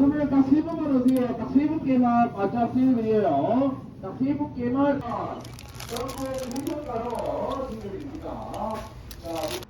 자, 모두들 딱세 분만 오세요. 딱 세 분께만 바짝 쓰여드려요. 딱세 분께만. 전국 무효가로 진행됩니다. 자,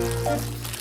서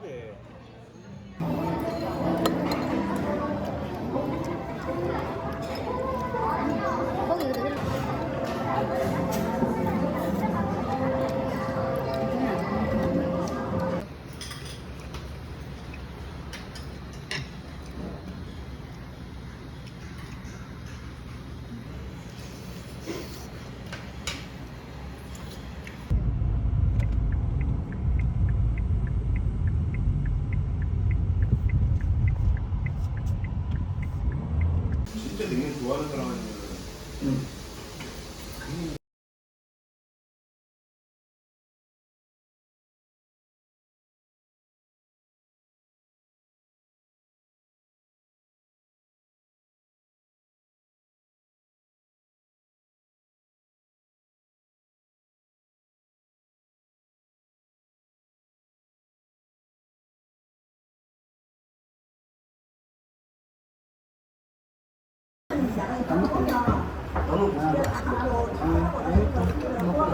근데 진짜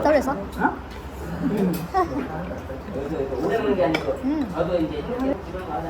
떨려서? 오래는 게 아니고 음. 저도 이제 지방 가서